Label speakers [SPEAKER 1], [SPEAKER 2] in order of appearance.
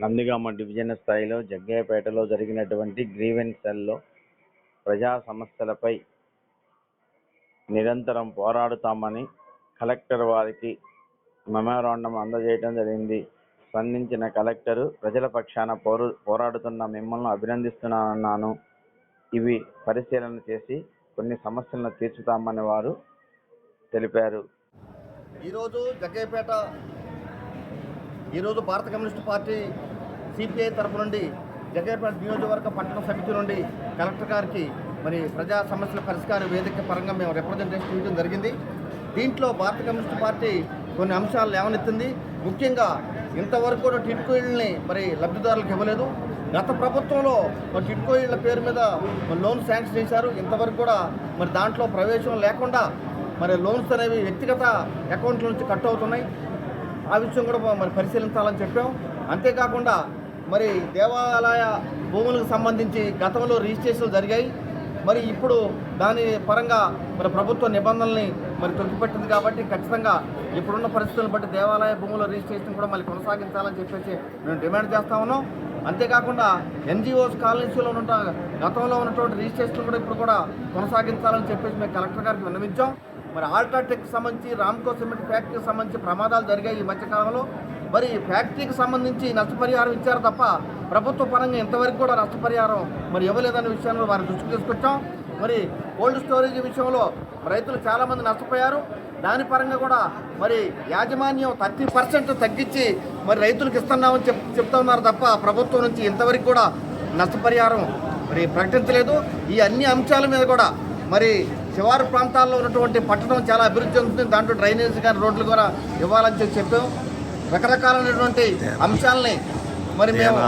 [SPEAKER 1] Nandigama division స్థాయిలో జగ్గయ్యపేటలో జరిగినటువంటి గ్రీవెన్సెల్లో ప్రజా సమస్యలపై నిరంతరం పోరాడుతామని కలెక్టర్ వారికి మెమోరాండం అందజేయడం జరిగింది. స్పందించిన కలెక్టరు ప్రజల పక్షాన పోరు పోరాడుతున్న మిమ్మల్ని అభినందిస్తున్నానన్నాను. ఇవి పరిశీలన చేసి కొన్ని సమస్యలను తీర్చుతామని వారు తెలిపారు.
[SPEAKER 2] ఈరోజు జగ్గయ్యపేట ఈరోజు భారత కమ్యూనిస్ట్ పార్టీ సిపిఐ తరపు నుండి జగ్గయ్యపేట నియోజకవర్గ పట్టణ సమితి నుండి కలెక్టర్ గారికి మరి ప్రజా సమస్యల పరిష్కార వేదిక పరంగా మేము రిప్రజెంటేషన్ ఇవ్వడం జరిగింది. దీంట్లో భారత కమ్యూనిస్ట్ పార్టీ కొన్ని అంశాలు లేవనెత్తింది. ముఖ్యంగా ఇంతవరకు కూడా టిడ్కో మరి లబ్ధిదారులకు ఇవ్వలేదు. గత ప్రభుత్వంలో మరి టిడ్కో పేరు మీద మరి లోన్ శాంక్షన్ చేశారు. ఇంతవరకు కూడా మరి దాంట్లో ప్రవేశం లేకుండా మరి లోన్స్ అనేవి వ్యక్తిగత అకౌంట్ల నుంచి కట్ అవుతున్నాయి. ఆ విషయం కూడా మరి పరిశీలించాలని చెప్పాం. అంతేకాకుండా మరి దేవాలయ భూములకు సంబంధించి గతంలో రిజిస్ట్రేషన్లు జరిగాయి. మరి ఇప్పుడు దాని పరంగా మరి ప్రభుత్వ నిబంధనల్ని మరి తొక్కిపెట్టింది కాబట్టి ఖచ్చితంగా ఇప్పుడున్న పరిస్థితులను బట్టి దేవాలయ భూముల రిజిస్ట్రేషన్ కూడా మళ్ళీ కొనసాగించాలని చెప్పేసి మేము డిమాండ్ చేస్తా ఉన్నాం. అంతేకాకుండా ఎన్జిఓస్ కాలనీస్లో ఉన్న గతంలో ఉన్నటువంటి రిజిస్ట్రేషన్ కూడా ఇప్పుడు కూడా కొనసాగించాలని చెప్పేసి మేము కలెక్టర్ గారికి విన్నవించాం. మరి ఆల్ట్రాటెక్ సంబంధించి రామ్కో సిమెంట్ ఫ్యాక్టరీకి సంబంధించి ప్రమాదాలు జరిగాయి ఈ మధ్యకాలంలో మరి ఫ్యాక్టరీకి సంబంధించి నష్టపరిహారం ఇచ్చారు తప్ప ప్రభుత్వ పరంగా ఇంతవరకు కూడా నష్టపరిహారం మరి ఇవ్వలేదనే విషయాన్ని వారి దృష్టికి తీసుకొచ్చాం. మరి కోల్డ్ స్టోరేజ్ విషయంలో రైతులు చాలామంది నష్టపోయారు. దాని పరంగా కూడా మరి యాజమాన్యం థర్టీ పర్సెంట్ తగ్గించి మరి రైతులకు ఇస్తున్నామని చెప్ చెప్తా ఉన్నారు తప్ప ప్రభుత్వం నుంచి ఇంతవరకు కూడా నష్టపరిహారం మరి ప్రకటించలేదు. ఈ అన్ని అంశాల మీద కూడా మరి శివారు ప్రాంతాల్లో ఉన్నటువంటి పట్టణం చాలా అభివృద్ధి చెందుతుంది. దాంట్లో డ్రైనేజ్ కానీ రోడ్లు కూడా ఇవ్వాలని చెప్పి చెప్పాం. రకరకాలైనటువంటి అంశాలని మరి మేము